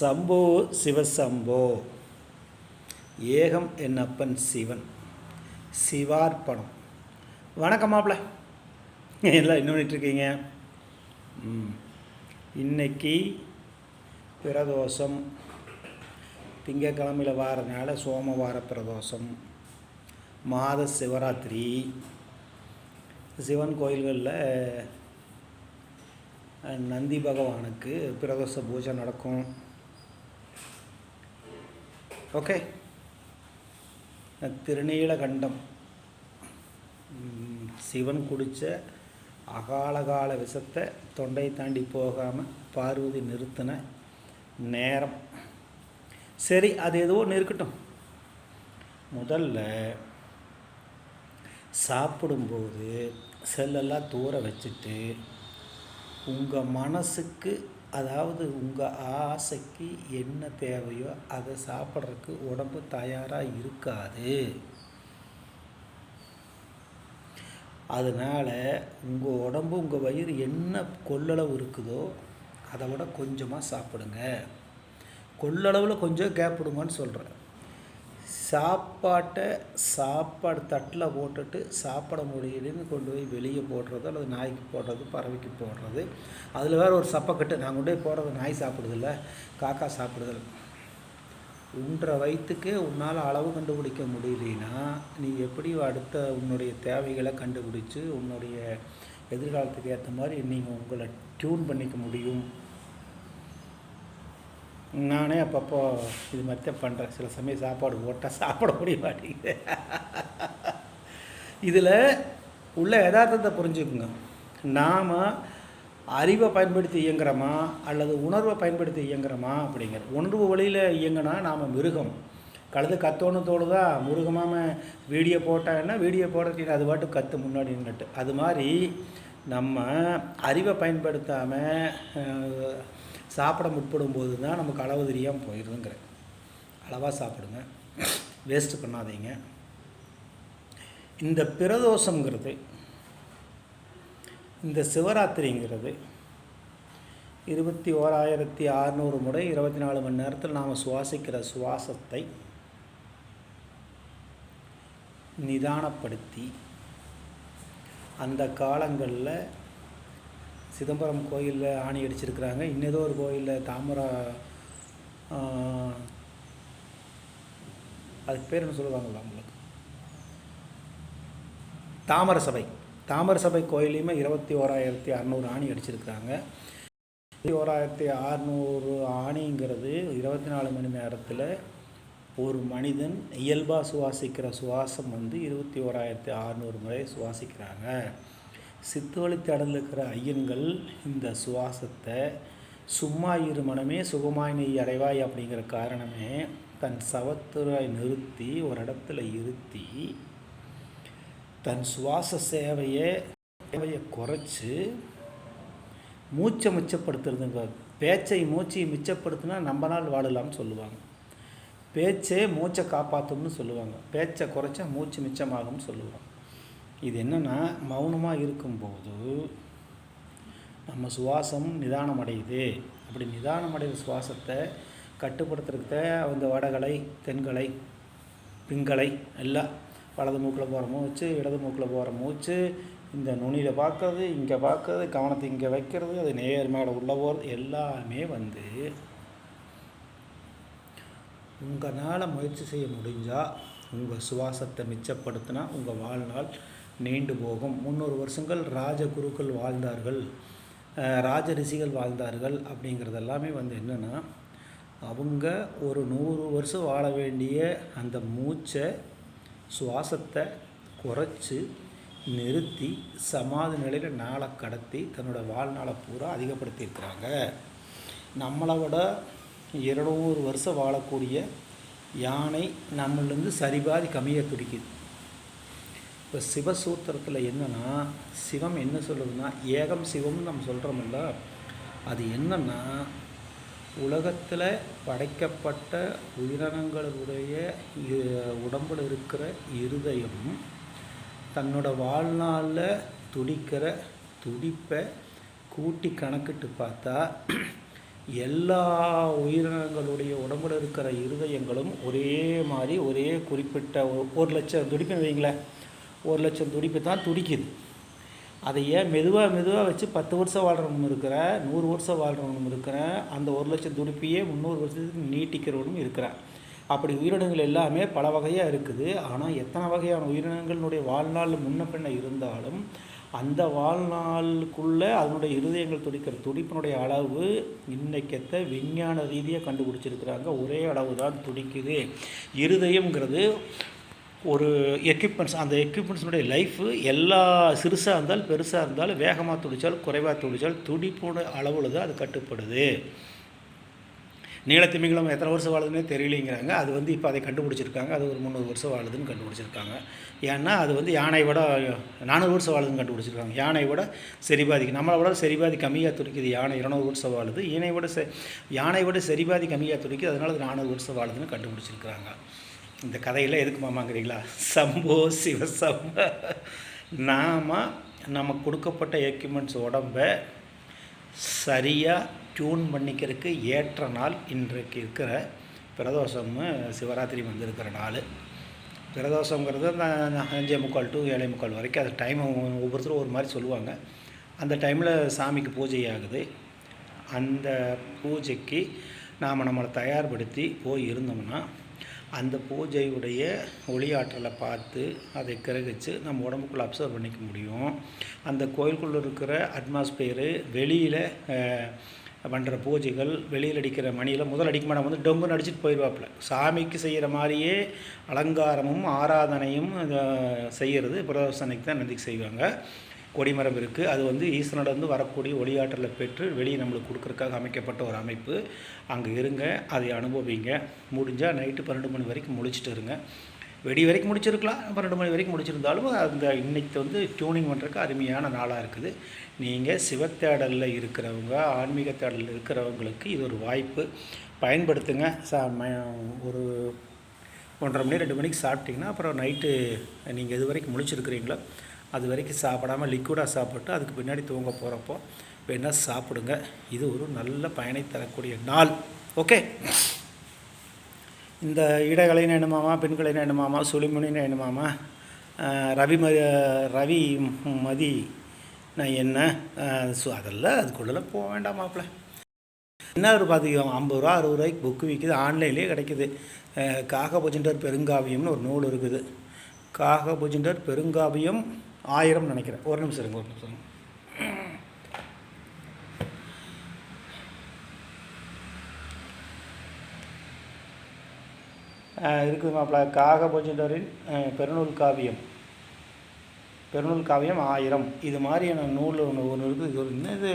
சம்போ சிவசம்போ. ஏகம் என் அப்பன் சிவன். சிவார்ப்பணம். வணக்கம் மாப்பிள்ள எல்லாம் என்ன பண்ணிட்டுருக்கீங்க ம். இன்னைக்கு பிரதோஷம். திங்கக்கிழமையில் வாரனால சோமவார பிரதோஷம். மாத சிவராத்திரி. சிவன் கோயில்களில் நந்தி பகவானுக்கு பிரதோஷ பூஜை நடக்கும். ஓகே திருநீலகண்டம். சிவன் குடித்த அகாலகால விஷத்தை தொண்டை தாண்டி போகாமல் பார்வதி நிறுத்தின நேரம். சரி அது ஏதோ ஒன்று இருக்கட்டும். முதல்ல சாப்பிடும்போது செல்லெல்லாம் தூர வச்சுட்டு உங்கள் மனசுக்கு அதாவது உங்கள் ஆசைக்கு என்ன தேவையோ அதை சாப்பிட்றதுக்கு உடம்பு தயாராக இருக்காது. அதனால் உங்கள் உடம்பு உங்கள் வயிறு என்ன கொள்ளளவு இருக்குதோ அதை விட கொஞ்சமாக சாப்பிடுங்க. கொள்ளளவில் கொஞ்சம் கேப்பிடுங்கன்னு சொல்கிறேன் சாப்பாட்டை சாப்பாடு தட்டில் போட்டுட்டு சாப்பிட முடியலன்னு கொண்டு போய் வெளியே போடுறது அல்லது நாய்க்கு போடுறது பறவைக்கு போடுறது. அதில் வேறு ஒரு சப்பக்கட்டு நான் கொண்டு போய் போடுறது நாய் சாப்பிடுதில்ல காக்கா சாப்பிடுதல் உன்ற வயிற்றுக்கு உன்னால் அளவு கண்டுபிடிக்க முடியலனா நீ எப்படி அடுத்த உன்னுடைய தேவைகளை கண்டுபிடிச்சி உன்னுடைய எதிர்காலத்துக்கு ஏற்ற மாதிரி நீங்கள் உங்களை டியூன் பண்ணிக்க முடியும்? நானே அப்பப்போ இது மாதிரி தான் பண்ணுறேன் சில சமயம் சாப்பாடு ஓட்டால் சாப்பிட முடிய மாட்டேங்குது இதில் உள்ள யதார்த்தத்தை புரிஞ்சுக்குங்க. நாம் அறிவை பயன்படுத்தி இயங்குறோமா அல்லது உணர்வை பயன்படுத்தி இயங்குகிறோமா அப்படிங்கிற உணர்வு வழியில் இயங்கினா நாம் மிருகம். கழுது கத்தோன்னு தோணுதா மிருகமாம வீடியோ போட்டாங்கன்னா வீடியோ போடுறதுக்கு அது பாட்டு கற்று முன்னாடி நின்றுட்டு அது மாதிரி நம்ம அறிவை பயன்படுத்தாமல் சாப்பிட முற்படும் போது தான் நமக்கு அளவு தெரியாமல் போயிடுதுங்கிற. அளவாக சாப்பிடுங்க. வேஸ்ட் பண்ணாதீங்க. இந்த பிரதோஷங்கிறது இந்த சிவராத்திரிங்கிறது இருபத்தி ஓராயிரத்தி அறநூறு முறை இருபத்தி நாலு மணி நேரத்தில் நாம் சுவாசிக்கிற சுவாசத்தை நிதானப்படுத்தி அந்த காலங்களில் சிதம்பரம் கோயிலில் ஆணி அடிச்சிருக்கிறாங்க. இன்னேதோ ஒரு கோயிலில் தாமரை அதுக்கு பேர் என்ன சொல்லுவாங்களா உங்களுக்கு தாமர சபை. தாமர சபை கோயிலையுமே இருபத்தி ஓராயிரத்தி அறநூறு ஆணி அடிச்சிருக்கிறாங்க. இருபத்தி ஓராயிரத்தி அறநூறு ஆணிங்கிறது இருபத்தி நாலு மணி நேரத்தில் ஒரு மனிதன் இயல்பாக சுவாசிக்கிற சுவாசம் வந்து இருபத்தி ஓராயிரத்தி அறநூறு முறை சுவாசிக்கிறாங்க. சித்தவழித்து இருக்கிற ஐயன்கள் இந்த சுவாசத்தை சும்மா இரு மனமே சுகமாய் நீ அடைவாய் அப்படிங்கிற காரணமே தன் சவத்துறை நிறுத்தி ஒரு இடத்துல இருத்தி தன் சுவாச சேவையை சேவையை குறைச்சி மூச்சை மிச்சப்படுத்துறதுங்க. பேச்சை மூச்சையை மிச்சப்படுத்தினா நம்ம நாள் வாழலாம்னு சொல்லுவாங்க. பேச்சே மூச்சை காப்பாற்றும்னு சொல்லுவாங்க. பேச்சை குறைச்சா மூச்சு மிச்சமாகும்னு சொல்லுவாங்க. இது என்னென்னா மௌனமாக இருக்கும்போது நம்ம சுவாசம் நிதானம் அடையுது அப்படி நிதானம் அடைகிற சுவாசத்தை கட்டுப்படுத்துறதுக்கு அந்த வடகலை தென்கலை பிங்கலை எல்லாம் வலது மூக்கில் போகிற மூச்சு இடது மூக்கில் போகிற மூச்சு இந்த நுனியில் பார்க்கறது இங்கே பார்க்கறது கவனத்தை இங்கே வைக்கிறது அது நேர் மேலே உள்ள போகிறது எல்லாமே வந்து உங்களால் முயற்சி செய்ய முடிஞ்சால் உங்கள் சுவாசத்தை மிச்சப்படுத்தினா உங்கள் வாழ்நாள் நீண்டு போகும். முந்நூறு வருஷங்கள் ராஜகுருக்கள் வாழ்ந்தார்கள். ராஜ ரிஷிகள் வாழ்ந்தார்கள் அப்படிங்கிறது எல்லாமே வந்து என்னென்னா அவங்க ஒரு நூறு வருஷம் வாழ வேண்டிய அந்த மூச்சை சுவாசத்தை குறைச்சி நிறுத்தி சமாதி நிலையில் நாளை கடத்தி தன்னோட வாழ்நாளை பூரா அதிகப்படுத்தியிருக்கிறாங்க நம்மளை விட இருநூறு வருஷம் வாழக்கூடிய யானை நம்மளிருந்து சரிபாதி கம்மியாக துடிக்குது. இப்போ சிவசூத்திரத்தில் என்னென்னா சிவம் என்ன சொல்லுதுன்னா ஏகம் சிவம்னு நம்ம சொல்கிறோமில்ல அது என்னென்னா உலகத்தில் படைக்கப்பட்ட உயிரினங்களுடைய உடம்பில் இருக்கிற இருதயம் தன்னோட வாழ்நாளில் துடிக்கிற துடிப்பை கூட்டி கணக்கிட்டு பார்த்தா எல்லா உயிரினங்களுடைய உடம்புல இருக்கிற இருதயங்களும் ஒரே மாதிரி ஒரே குறிப்பிட்ட ஒரு லட்சம் துடிப்புன்னு வைங்களேன் ஒரு லட்சம் துடிப்பு தான் துடிக்குது. அதை ஏன் மெதுவாக மெதுவாக வச்சு பத்து வருஷம் வாழ்கிறவனும் இருக்கிறேன் நூறு வருஷம் வாழ்கிறவனும் இருக்கிறேன் அந்த ஒரு லட்சம் துடிப்பையே முந்நூறு வருஷத்துக்கு நீட்டிக்கிறவனும் இருக்கிறேன். அப்படி உயிரினங்கள் எல்லாமே பல வகையாக இருக்குது. ஆனால் எத்தனை வகையான உயிரினங்களுடைய வாழ்நாள் முன்ன பின்ன இருந்தாலும் அந்த வாழ்நாளுக்குள்ளே அதனுடைய இருதயங்கள் துடிக்கிற துடிப்பினுடைய அளவு இன்னைக்கத்த விஞ்ஞான ரீதியாக கண்டுபிடிச்சிருக்கிறாங்க. ஒரே அளவு தான் துடிக்குது. இருதயங்கிறது ஒரு எக்யூப்மெண்ட்ஸ் அந்த எக்யூப்மெண்ட்ஸினுடைய லைஃபு எல்லா சிறுசாக இருந்தாலும் பெருசாக இருந்தாலும் வேகமாக துடிச்சால் குறைவாக துடித்தாலும் துடிப்போட அளவில் தான் அது கட்டுப்படுது. நீளத்திமிங்கலம் எத்தனை வருஷம் வாழுதுன்னே தெரியலைங்கிறாங்க. அது வந்து இப்போ அதை கண்டுபிடிச்சிருக்காங்க. அது ஒரு முந்நூறு வருஷம் வாழுதுன்னு கண்டுபிடிச்சிருக்காங்க. ஏன்னா அது வந்து யானை விட நானூறு வருஷம் வாழுதுன்னு கண்டுபிடிச்சிருக்காங்க. யானை விட செரிபாதிக்கு நம்மளை விட செரிபாதி கம்மியாக துடிக்குது. யானை இருநூறு வருஷம் வாழுது. யானை விட செ யானை விட செரிபாதி கம்மியாக துடிக்குது. அதனால அது நானூறு வருஷம் வாழுதுன்னு கண்டுபிடிச்சிருக்கிறாங்க. இந்த கதையெல்லாம் எதுக்கு மாமாங்கிறீங்களா சம்போ. சிவசம்ப நாம் நமக்கு கொடுக்கப்பட்ட எக்யூப்மெண்ட்ஸ் உடம்பை சரியாக டியூன் பண்ணிக்கிறதுக்கு ஏற்ற நாள் இன்றைக்கு இருக்கிற பிரதோஷம் சிவராத்திரி வந்திருக்கிற நாள். பிரதோஷங்கிறது அந்த அஞ்சே முக்கால் டு ஏழை முக்கால் வரைக்கும் அது டைம் ஒவ்வொருத்தரும் ஒரு மாதிரி சொல்லுவாங்க. அந்த டைமில் சாமிக்கு பூஜை ஆகுது. அந்த பூஜைக்கு நாம் நம்மளை தயார்படுத்தி போய் இருந்தோம்னா அந்த பூஜையுடைய ஒளியாற்றலை பார்த்து அதை கிரகிச்சு நம்ம உடம்புக்குள்ளே அப்சர்வ் பண்ணிக்க முடியும். அந்த கோயிலுக்குள்ளே இருக்கிற அட்மாஸ்பியரு வெளியில் பண்ணுற பூஜைகள் வெளியில் அடிக்கிற மணியில் முதல் அடிக்க வந்து டொங்குன்னு அடிச்சுட்டு போயிடுவாப்புல சாமிக்கு செய்கிற மாதிரியே அலங்காரமும் ஆராதனையும் செய்கிறது பிரதோசனைக்கு தான் நந்திக்கு செய்வாங்க. கொடிமரம் இருக்குது அது வந்து ஈஸ்வரனிடந்து வரக்கூடிய ஒளியாற்றலை பெற்று வெளியே நம்மளுக்கு கொடுக்குறக்காக அமைக்கப்பட்ட ஒரு அமைப்பு. அங்கே இருங்க அதை அனுபவிங்க. முடிஞ்சால் நைட்டு பன்னெண்டு மணி வரைக்கும் முடிச்சுட்டு இருங்க. வெடி வரைக்கும் முடிச்சிருக்கலாம் பன்னெண்டு மணி வரைக்கும் முடிச்சிருந்தாலும் அந்த இன்னைக்கு வந்து டியூனிங் பண்ணுறக்கு அருமையான நாளாக இருக்குது. நீங்கள் சிவத்தேடலில் இருக்கிறவங்க ஆன்மீக தேடலில் இருக்கிறவங்களுக்கு இது ஒரு வாய்ப்பு. பயன்படுத்துங்க. சா ம- ஒரு ஒன்றரை மணி ரெண்டு மணிக்கு சாப்பிட்டிங்கன்னா அப்புறம் நைட்டு நீங்கள் இது வரைக்கும் முடிச்சிருக்கிறீங்களோ அது வரைக்கும் சாப்பிடாம லிக்விடாக சாப்பிட்டு அதுக்கு பின்னாடி தூங்க போகிறப்போ வேணால் சாப்பிடுங்க. இது ஒரு நல்ல பயனை தரக்கூடிய நாள். ஓகே இந்த இடகலை என்னமாமா பெண்களை என்னமாமா சுழிமுனின்னு என்னமாமா ரவி ம ரவி மதி நான் என்ன ஸோ அதெல்லாம் அதுக்குள்ளெல்லாம் போக வேண்டாம் மாப்பிள்ள. என்ன ஒரு பார்த்துக்கோ ஐம்பது ரூபா அறுபது ரூபாய்க்கு புக்கு விற்கிது ஆன்லைன்லேயே கிடைக்கிது. அஹ் காகபுஜண்டர் பெருங்காவியம்னு ஒரு நூல் இருக்குது. காகபுஜண்டர் பெருங்காவியம் ஆயிரம் நினைக்கிறேன். ஒரு நிமிஷம் இருங்க ஒரு நிமிஷம் இருக்குது மாப்பிள்ள காகபுஜண்டரின் அஹ், பெருநூல் காவியம். பெருநூல் காவியம் ஆயிரம். இது மாதிரியான நூல் ஒன்று ஒன்று இருக்குது. இது ஒரு இன்னும் இது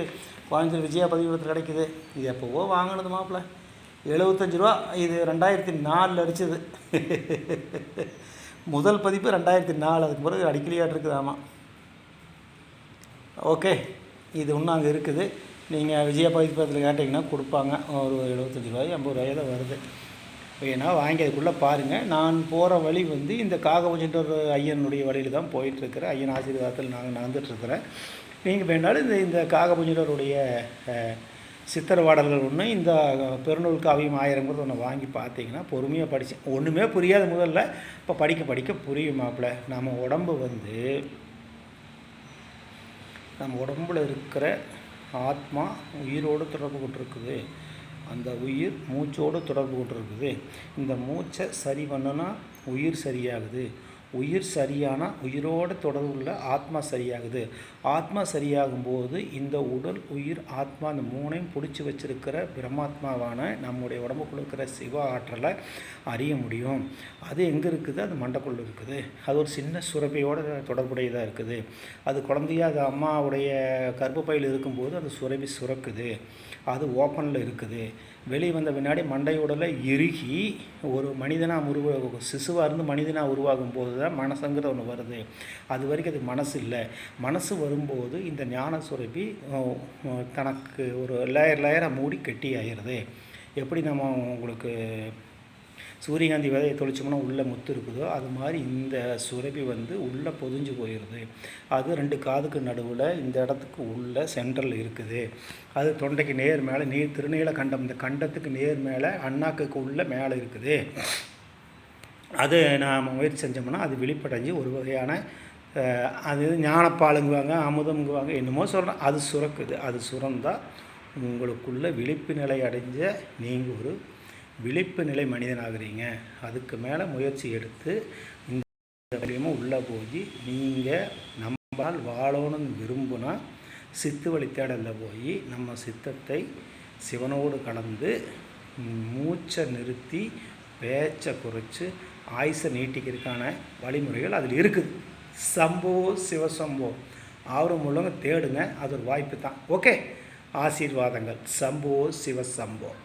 கோயம்புத்தூர் விஜயா பதிவகத்தில் கிடைக்குது. இது எப்போவோ வாங்கினது மாப்பிள்ள எழுபத்தஞ்சு ரூபா இது ரெண்டாயிரத்தி நாலில் அடிச்சது. முதல் பதிப்பு ரெண்டாயிரத்தி நாலு அதுக்கு பிறகு அடிக்கலையாட்டு இருக்குது ஆமாம் ஓகே. இது இன்னும் அங்கே இருக்குது. நீங்கள் விஜயா பதிப்பகத்தில் கேட்டிங்கன்னா கொடுப்பாங்க. ஒரு எழுபத்தஞ்சி ரூபாய் ஐம்பது ரூபாய் தான் வருது. ஏன்னா வாங்கி அதுக்குள்ளே பாருங்கள் நான் போகிற வழி வந்து இந்த காகபூஜின்ற ஒரு ஐயனுடைய வழியில் தான் போயிட்டுருக்கிறேன் ஐயன் ஆசீர்வாதத்தில் நாங்கள் நடந்துட்டுருக்கிறேன். நீங்கள் வேணாலும் இந்த இந்த காகபூஜினருடைய சித்திரவாடல்கள் ஒன்று இந்த பெருநூல் காவியம் ஆயிரங்கிறது ஒன்று வாங்கி பார்த்தீங்கன்னா பொறுமையாக படித்தேன் ஒன்றுமே புரியாது முதல்ல. இப்போ படிக்க படிக்க புரியும் மாப்பிள்ள நம்ம உடம்பு வந்து நம்ம உடம்புல இருக்கிற ஆத்மா உயிரோடு தொடர்பு கொண்டிருக்குது. அந்த உயிர் மூச்சோடு தொடர்பு கொண்டிருக்குது. இந்த மூச்சை சரி பண்ணுனா உயிர் சரியாகுது. உயிர் சரியான உயிரோடு தொடர்புள்ள ஆத்மா சரியாகுது. ஆத்மா சரியாகும் போது இந்த உடல் உயிர் ஆத்மா அந்த மூணையும் பிடிச்சி வச்சிருக்கிற பிரம்மாத்மாவான நம்முடைய உடம்புக்குள்ள இருக்கிற சிவ ஆற்றலை அறிய முடியும். அது எங்கே இருக்குது? அது மண்டக்குள்ள இருக்குது. அது ஒரு சின்ன சுரபியோட தொடர்புடையதாக இருக்குது. அது குழந்தையாக அது அம்மாவுடைய கர்ப்பப்பையில் இருக்கும்போது அந்த சுரபி சுரக்குது. அது ஓப்பனில் இருக்குது. வெளியே வந்த பின்னாடி மண்டையோடல இறுகி ஒரு மனிதனாக உருவாகும் சிசுவாக இருந்து மனிதனாக உருவாகும் போது தான் மனசுங்கிறது ஒன்று வருது. அது வரைக்கும் அது மனசு இல்லை மனசு வரும்போது இந்த ஞான சுரப்பி தனக்கு ஒரு லேயர் லேயராக மூடி கெட்டி ஆயிடுது எப்படி நம்ம உங்களுக்கு சூரியகாந்தி விதையை தொளிச்சோம்னா உள்ளே முத்து இருக்குதோ அது மாதிரி இந்த சுரபி வந்து உள்ளே பொதிஞ்சு போயிடுது. அது ரெண்டு காதுக்கு நடுவில் இந்த இடத்துக்கு உள்ள சென்ட்ரல் இருக்குது. அது தொண்டைக்கு நேர் மேலே நீர் திருநீல கண்டம் இந்த கண்டத்துக்கு நேர் மேலே அண்ணாக்குக்கு உள்ளே மேலே இருக்குது. அது நாம் முயற்சி செஞ்சோம்னா அது வெளிப்படைஞ்சு ஒரு வகையான அது ஞானப்பாலுங்குவாங்க அமுதம்ங்குவாங்க என்னமோ சொல்கிறேன் அது சுரக்குது. அது சுரந்தால் உங்களுக்குள்ள விழிப்பு நிலை அடைஞ்ச நீங்கள் ஒரு விழிப்பு நிலை மனிதனாகிறீங்க. அதுக்கு மேலே முயற்சி எடுத்து இந்த மூலியமாக உள்ளே போய் நீங்கள் நம்மால் வாழணும்னு விரும்புனா சித்து வழி தேடலில் போய் நம்ம சித்தத்தை சிவனோடு கலந்து மூச்சை நிறுத்தி பேச்சை குறைச்சி ஆயுசை நீட்டிக்கிறதுக்கான வழிமுறைகள் அதில் இருக்குது. சம்போ சிவசம்போ. ஆர்வம் உள்ளவங்க தேடுங்க அது ஒரு வாய்ப்பு தான். ஓகே? ஆசீர்வாதங்கள். சம்போ சிவசம்போ.